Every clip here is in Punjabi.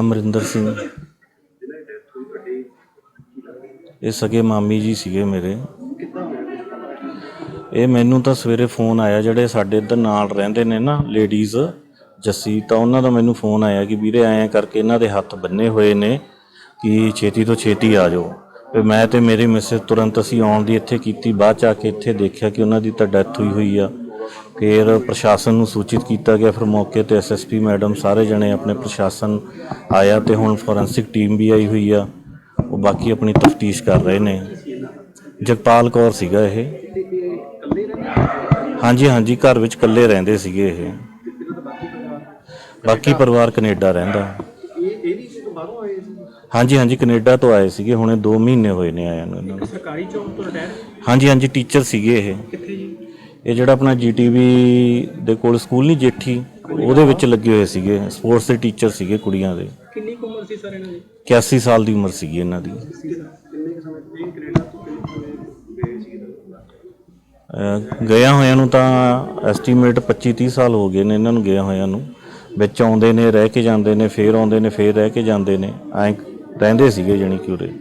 ਅਮਰਿੰਦਰ ਸਿੰਘ। ਇਹ ਸਗੇ ਮਾਮੀ ਜੀ ਸੀਗੇ ਮੇਰੇ। ਇਹ ਮੈਨੂੰ ਤਾਂ ਸਵੇਰੇ ਫੋਨ ਆਇਆ, ਜਿਹੜੇ ਸਾਡੇ ਇੱਧਰ ਨਾਲ ਰਹਿੰਦੇ ਨੇ ਨਾ ਲੇਡੀਜ਼ ਜੱਸੀ, ਤਾਂ ਉਹਨਾਂ ਦਾ ਮੈਨੂੰ ਫੋਨ ਆਇਆ ਕਿ ਵੀਰੇ ਐਂ ਕਰਕੇ ਇਹਨਾਂ ਦੇ ਹੱਥ ਬੰਨੇ ਹੋਏ ਨੇ ਕਿ ਛੇਤੀ ਤੋਂ ਛੇਤੀ ਆ ਜਾਓ। ਤੇ ਮੈਂ ਤੇ ਮੇਰੇ ਮਿਸਿਸ ਤੁਰੰਤ ਅਸੀਂ ਆਉਣ ਦੀ ਇੱਥੇ ਕੀਤੀ, ਬਾਅਦ ਚ ਆ ਕੇ ਇੱਥੇ ਦੇਖਿਆ ਕਿ ਉਹਨਾਂ ਦੀ ਤਾਂ ਡੈਥ ਹੋਈ ਹੋਈ ਆ। ਫਿਰ ਪ੍ਰਸ਼ਾਸਨ ਨੂੰ ਸੂਚਿਤ ਕੀਤਾ ਗਿਆ। ਫਿਰ ਮੌਕੇ ਤੇ ਐਸਐਸਪੀ ਮੈਡਮ ਸਾਰੇ ਜਣੇ ਆਪਣੇ ਪ੍ਰਸ਼ਾਸਨ ਆਇਆ ਤੇ ਹੁਣ ਫੋਰੈਂਸਿਕ ਟੀਮ ਵੀ ਆਈ ਹੋਈ ਆ। ਉਹ ਬਾਕੀ ਆਪਣੀ ਤਫਤੀਸ਼ ਕਰ ਰਹੇ ਨੇ। ਜਗਪਾਲ ਕੌਰ ਸੀਗਾ ਇਹ। ਹਾਂਜੀ ਹਾਂਜੀ, ਘਰ ਵਿੱਚ ਇਕੱਲੇ ਰਹਿੰਦੇ ਸੀਗੇ ਇਹ। ਬਾਕੀ ਪਰਿਵਾਰ ਕੈਨੇਡਾ ਰਹਿੰਦਾ। ਹਾਂਜੀ ਹਾਂਜੀ, ਕੈਨੇਡਾ ਤੋਂ ਆਏ ਸੀਗੇ। ਹੁਣੇ 2 ਮਹੀਨੇ ਹੋਏ ਨੇ ਆਇਆਂ ਨੂੰ ਸਰਕਾਰੀ ਜੌਬ ਤੋਂ ਰਿਟਾਇਰ ਹਾਂਜੀ ਹਾਂਜੀ, ਟੀਚਰ ਸੀਗੇ ਇਹ। ਕਿੱਥੇ ਜੀ ਇਹ ਜਿਹੜਾ ਆਪਣਾ ਜੀਟੀਵੀ ਦੇ ਕੋਲ ਸਕੂਲ ਨਹੀਂ ਜੇਠੀ ਉਹਦੇ ਵਿੱਚ ਲੱਗੇ ਹੋਏ ਸੀਗੇ ਸਪੋਰਟਸ ਦੇ ਟੀਚਰ ਸੀਗੇ ਕੁੜੀਆਂ ਦੇ। ਕਿੰਨੀ ਕੁ ਉਮਰ ਸੀ ਸਰ ਇਹਨਾਂ ਦੀ? 81 ਸਾਲ ਦੀ ਉਮਰ ਸੀਗੀ ਇਹਨਾਂ ਦੀ। ਅਹ ਗਿਆ ਹੋਇਆਂ ਨੂੰ ਤਾਂ ਐਸਟੀਮੇਟ 25 30 ਸਾਲ ਹੋ ਗਏ ਨੇ ਇਹਨਾਂ ਨੂੰ ਗਿਆ ਹੋਇਆਂ ਨੂੰ। ਵਿੱਚ ਆਉਂਦੇ ਨੇ ਰਹਿ ਕੇ ਜਾਂਦੇ ਨੇ ਫੇਰ ਆਉਂਦੇ ਨੇ ਫੇਰ ਰਹਿ ਕੇ ਜਾਂਦੇ ਨੇ। ਐਂ ਰਹਿੰਦੇ ਸੀਗੇ ਜਾਣੀ ਕਿ ਉਰੇ।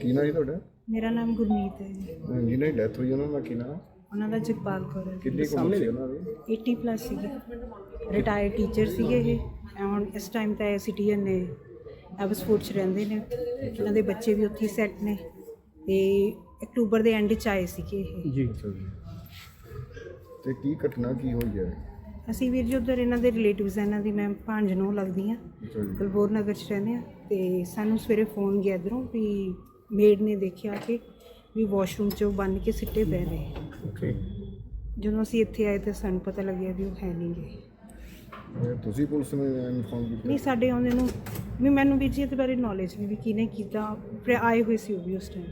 ਕੀ ਨਾਂ ਜੀ ਤੁਹਾਡਾ? ਮੇਰਾ ਨਾਮ ਗੁਰਮੀਤ ਹੈ ਜੀ। ਜਿਹਨਾਂ ਦੀ ਡੈਥ ਹੋਈ ਉਹਨਾਂ ਦਾ ਕੀ ਨਾਮ? ਉਹਨਾਂ ਦਾ ਜਗਪਾਲ ਕੌਰ ਹੈ। ਕਿੰਨੀ ਕੁ ਉਮਰ ਸੀ ਉਹਨਾਂ ਦੀ? 80 ਪਲੱਸ ਸੀਗੇ। ਰਿਟਾਇਰਡ ਟੀਚਰ ਸੀਗੇ ਇਹ। ਐ ਹੁਣ ਇਸ ਟਾਈਮ ਤਾਂ ਇਹ ਸਿਟੀਜ਼ਨ ਨੇ। ਐਬਸਫੋਰਡ ਚ ਰਹਿੰਦੇ ਨੇ। ਇਹਨਾਂ ਦੇ ਬੱਚੇ ਵੀ ਉੱਥੇ ਸੈੱਟ ਨੇ। ਤੇ ਅਕਤੂਬਰ ਦੇ ਐਂਡ ਚ ਆਏ ਸੀਗੇ ਇਹ। ਜੀ। ਅੱਛਾ ਜੀ। ਤੇ ਕੀ ਘਟਨਾ ਕੀ ਹੋਈ ਹੈ? ਅਸੀਂ ਵੀਰ ਜੀ ਉੱਧਰ ਇਹਨਾਂ ਦੇ ਰਿਲੇਟਿਵਸ ਇਹਨਾਂ ਦੀ ਮੈਂ ਭਾਂਜ ਨੂੰ ਲੱਗਦੀ ਆ ਅੱਛਾ ਜੀ। ਬਲਬੋਰ ਨਗਰ ਚ ਰਹਿੰਦੇ ਆ ਤੇ ਸਾਨੂੰ ਸਵੇਰੇ ਫੋਨ ਗਿਆ ਇੱਧਰੋਂ ਵੀ ਮੇਡ ਨੇ ਦੇਖਿਆ ਕਿ ਵੀ ਵਾਸ਼ਰੂਮ ਚ ਬੰਨ ਕੇ ਸਿੱਟੇ ਪੈ ਰਹੇ ਓਕੇ ਜਦੋਂ ਅਸੀਂ ਇੱਥੇ ਆਏ ਤਾਂ ਸਾਨੂੰ ਪਤਾ ਲੱਗਿਆ ਵੀ ਉਹ ਹੈ ਨਹੀਂ ਗੇ। ਤੁਸੀਂ ਪੁਲਿਸ ਨੂੰ ਇਨਫੋਰਮ ਕੀਤਾ? ਨਹੀਂ ਸਾਡੇ ਆਉਂਦੇ ਨੂੰ ਵੀ ਮੈਨੂੰ ਵੀ ਜੀ ਇਹਦੇ ਬਾਰੇ ਨੌਲੇਜ ਨਹੀਂ ਵੀ ਕਿਹਨੇ ਕੀਤਾ। ਫਿਰ ਆਏ ਹੋਏ ਸੀ ਉਹ ਵੀ ਉਸ ਟਾਈਮ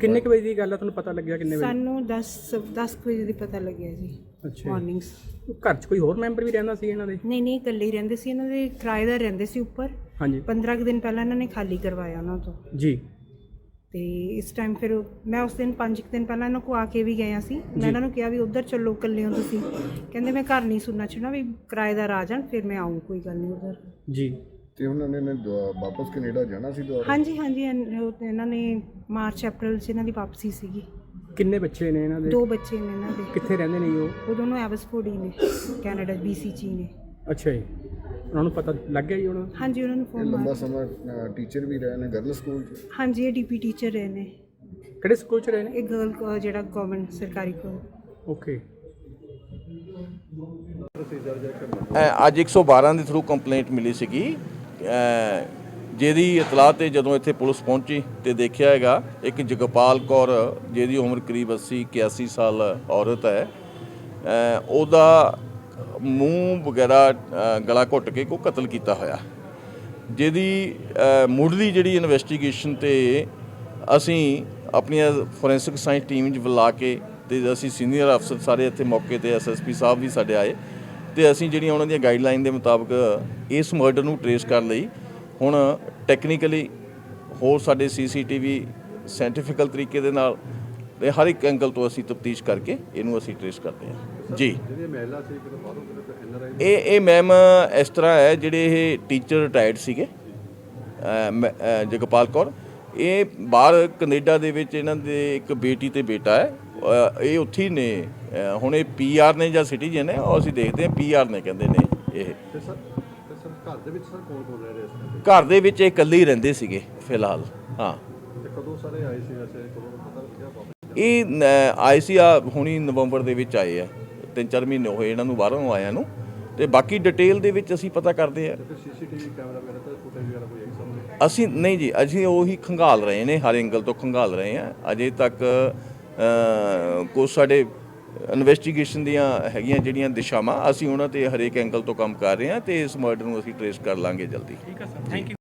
ਕਿੰਨੇ ਕੁ ਵਜੇ ਦੀ ਗੱਲ ਆ? ਤੁਹਾਨੂੰ ਪਤਾ ਲੱਗਿਆ ਕਿੰਨੇ ਵਜੇ? ਸਾਨੂੰ 10 10 ਵਜੇ ਦੀ ਪਤਾ ਲੱਗਿਆ ਜੀ। ਅੱਛਾ। ਮਾਰਨਿੰਗਸ ਘਰ 'ਚ ਕੋਈ ਹੋਰ ਮੈਂਬਰ ਵੀ ਰਹਿੰਦਾ ਸੀ ਇਹਨਾਂ ਦੇ? ਨਹੀਂ ਨਹੀਂ ਇਕੱਲੇ ਹੀ ਰਹਿੰਦੇ ਸੀ। ਇਹਨਾਂ ਦੇ ਕਿਰਾਏਦਾਰ ਰਹਿੰਦੇ ਸੀ ਉੱਪਰ। ਹਾਂਜੀ। 15 ਕੁ ਦਿਨ ਪਹਿਲਾਂ ਇਹਨਾਂ ਨੇ ਖਾਲੀ ਕਰਵਾਇਆ ਉਹਨਾਂ ਤੋਂ। ਜੀ। ਤੇ ਇਸ ਟਾਈਮ ਫਿਰ ਉਹ- ਮੈਂ ਉਸ ਦਿਨ 5 ਦਿਨ ਪਹਿਲਾਂ ਇਹਨਾਂ ਕੋ ਆ ਕੇ ਵੀ ਗਿਆ ਸੀ। ਮੈਂ ਇਹਨਾਂ ਨੂੰ ਕਿਹਾ ਵੀ ਉੱਧਰ ਚੱਲੋ ਇਕੱਲੇ ਹੋ ਤੁਸੀਂ। ਕਹਿੰਦੇ ਮੈਂ ਘਰ ਨਹੀਂ ਸੁਣਨਾ ਚਾਹਣਾ ਵੀ ਕਿਰਾਏਦਾਰ ਆ ਜਾਣ ਫਿਰ ਮੈਂ ਆਉਂ ਕੋਈ ਗੱਲ ਨਹੀਂ ਉੱਧਰ। ਜੀ। ਤੇ ਉਹਨਾਂ ਨੇ ਨੇ ਦੁਆ- ਵਾਪਸ ਕੈਨੇਡਾ ਜਾਣਾ ਸੀ ਦੁਬਾਰਾ ਹਾਂਜੀ ਹਾਂਜੀ ਉਹ ਇਹਨਾਂ ਨੇ ਮਾਰਚ ਅਪ੍ਰੈਲ 'ਚ ਇਹਨਾਂ ਦੀ ਵਾਪਸੀ ਸੀਗੀ। ਕਿੰਨੇ ਬੱਚੇ ਨੇ ਇਹਨਾਂ ਦੇ? ਦੋ ਬੱਚੇ ਨੇ ਇਹਨਾਂ ਦੇ। ਕਿੱਥੇ ਰਹਿੰਦੇ ਨੇ ਜੀ ਉਹ? ਉਹ ਦੋਨੋਂ ਐਵਸਫੋਰਡ ਹੀ ਨੇ ਕੈਨੇਡਾ ਬੀਸੀ ਚ ਹੀ ਨੇ। ਅੱਛਾ ਜੀ। ਉਹਨਾਂ ਨੂੰ ਪਤਾ ਲੱਗ ਗਿਆ ਜੀ ਉਹਨਾਂ ਨੂੰ ਹਾਂਜੀ ਉਹਨਾਂ ਨੂੰ ਇਹ ਫੋਨ ਲੰਬਾ ਮਾਰ ਸਮਾਂ ਟੀਚਰ ਵੀ ਰਹੇ ਨੇ ਗਰਲ ਸਕੂਲ ਚ? ਹਾਂਜੀ ਇਹ ਡੀਪੀ ਟੀਚਰ ਰਹੇ ਨੇ। ਕਿਹੜੇ ਸਕੂਲ 'ਚ ਰਹੇ ਨੇ? ਇਹ ਗਰਲ ਜਿਹੜਾ ਗਵਰਨਮੈਂਟ ਸਰਕਾਰੀ ਕੋਲ ਓਕੇ ਅ, ਅੱਜ 112 ਦੇ ਥਰੂ ਕੰਪਲੇਂਟ ਮਿਲੀ ਸੀਗੀ। ਅ, ਜਿਹਦੀ ਇਤਲਾਹ ਤੇ ਜਦੋਂ ਇੱਥੇ ਪੁਲਿਸ ਪਹੁੰਚੀ ਤੇ ਦੇਖਿਆ ਹੈਗਾ ਇੱਕ ਜਗਪਾਲ ਕੌਰ ਜਿਹਦੀ ਉਮਰ ਕਰੀਬ 80 81 ਸਾਲ ਔਰਤ ਹੈ ਉਹਦਾ ਮੂੰਹ ਵਗੈਰਾ ਗਲਾ ਘੁੱਟ ਕੇ ਕੋ ਕਤਲ ਕੀਤਾ ਹੋਇਆ। ਜਿਹਦੀ ਅ, ਮੁੱਢਲੀ ਜਿਹੜੀ ਇਨਵੈਸਟੀਗੇਸ਼ਨ ਤੇ ਅਸੀਂ ਆਪਣੀਆਂ ਫੋਰੈਂਸਿਕ ਸਾਇੰਸ ਟੀਮ ਚ ਬੁਲਾ ਕੇ ਤੇ ਅਸੀਂ ਸੀਨੀਅਰ ਅਫਸਰ ਸਾਰੇ ਇੱਥੇ ਮੌਕੇ ਤੇ ਐਸਐਸਪੀ ਸਾਹਿਬ ਵੀ ਸਾਡੇ ਆਏ ਤੇ ਅਸੀਂ ਜਿਹੜੀਆਂ ਉਹਨਾਂ ਦੀਆਂ ਗਾਈਡਲਾਈਨ ਦੇ ਮੁਤਾਬਕ ਇਸ ਮਰਡਰ ਨੂੰ ਟਰੇਸ ਕਰਨ ਲਈ ਹੁਣ ਟੈਕਨੀਕਲੀ ਹੋਰ ਸਾਡੇ ਸੀਸੀਟੀਵੀ ਸਾਇੰਟੀਫਿਕਲ ਤਰੀਕੇ ਦੇ ਨਾਲ ਤੇ ਹਰ ਇੱਕ ਐਂਗਲ ਤੋਂ ਅਸੀਂ ਤਫਤੀਸ਼ ਕਰਕੇ ਇਹਨੂੰ ਅਸੀਂ ਟਰੇਸ ਕਰਦੇ ਹਾਂ। ਜੀ। ਇਹ ਇਹ ਮੈਮ ਇਸ ਤਰ੍ਹਾਂ ਹੈ ਜਿਹੜੇ ਇਹ ਟੀਚਰ ਰਿਟਾਇਰਡ ਸੀਗੇ ਜਗਪਾਲ ਕੌਰ ਇਹ ਬਾਹਰ ਕੈਨੇਡਾ ਦੇ ਵਿੱਚ ਇਹਨਾਂ ਦੇ ਇੱਕ ਬੇਟੀ ਤੇ ਬੇਟਾ ਹੈ ਇਹ ਉੱਥੇ ਹੀ ਨੇ ਹੁਣ ਇਹ ਪੀਆਰ ਨੇ ਜਾਂ ਸਿਟੀਜ਼ਨ ਨੇ ਉਹ ਅਸੀਂ ਦੇਖਦੇ ਹਾਂ ਪੀਆਰ ਨੇ ਕਹਿੰਦੇ ਨੇ ਇਹ। ਘਰ ਦੇ ਵਿੱਚ ਸਰ ਕੌਣ ਕੌਣ ਰਹਿ ਰਹੇ ਘਰ ਦੇ ਵਿੱਚ ਇਹ ਇਕੱਲੇ ਹੀ ਰਹਿੰਦੇ ਸੀਗੇ ਫਿਲਹਾਲ ਹਾਂ। ਕਦੋਂ ਸਾਰੇ ਆਏ ਸੀ ਵੈਸੇ? ਕਦੋਂ ਪਤਾ ਲੱਗਿਆ ਇਹ ਨ- ਆਏ ਸੀ ਆ ਹੁਣੀ ਨਵੰਬਰ ਦੇ ਵਿੱਚ ਆਏ ਆ। ਤਿੰਨ ਚਾਰ ਮਹੀਨੇ ਹੋਏ ਇਹਨਾਂ ਨੂੰ ਬਾਹਰੋਂ ਆਇਆਂ ਨੂੰ। ਤੇ ਬਾਕੀ ਡਿਟੇਲ ਦੇ ਵਿੱਚ ਅਸੀਂ ਪਤਾ ਕਰਦੇ ਆ। ਅਸੀਂ ਨਹੀਂ ਜੀ ਅਸੀਂ ਉਹੀ ਖੰਗਾਲ ਰਹੇ ਨੇ ਹਰ ਐਂਗਲ ਤੋਂ ਖੰਗਾਲ ਰਹੇ ਆ। ਅਜੇ ਤੱਕ ਕੁਝ ਸਾਡੇ ਇਨਵੈਸਟੀਗੇਸ਼ਨ ਦੀਆਂ ਹੈਗੀਆਂ ਜਿਹੜੀਆਂ ਦਿਸ਼ਾਵਾਂ, ਅਸੀਂ ਉਹਨਾਂ ਤੇ ਹਰੇਕ ਐਂਗਲ ਤੋਂ ਕੰਮ ਕਰ ਰਹੇ ਹਾਂ ਤੇ ਇਸ ਮਰਡਰ ਨੂੰ ਅਸੀਂ ਟਰੇਸ ਕਰ ਲਾਂਗੇ ਜਲਦੀ। ਠੀਕ ਹੈ ਸਰ ਥੈਂਕ ਯੂ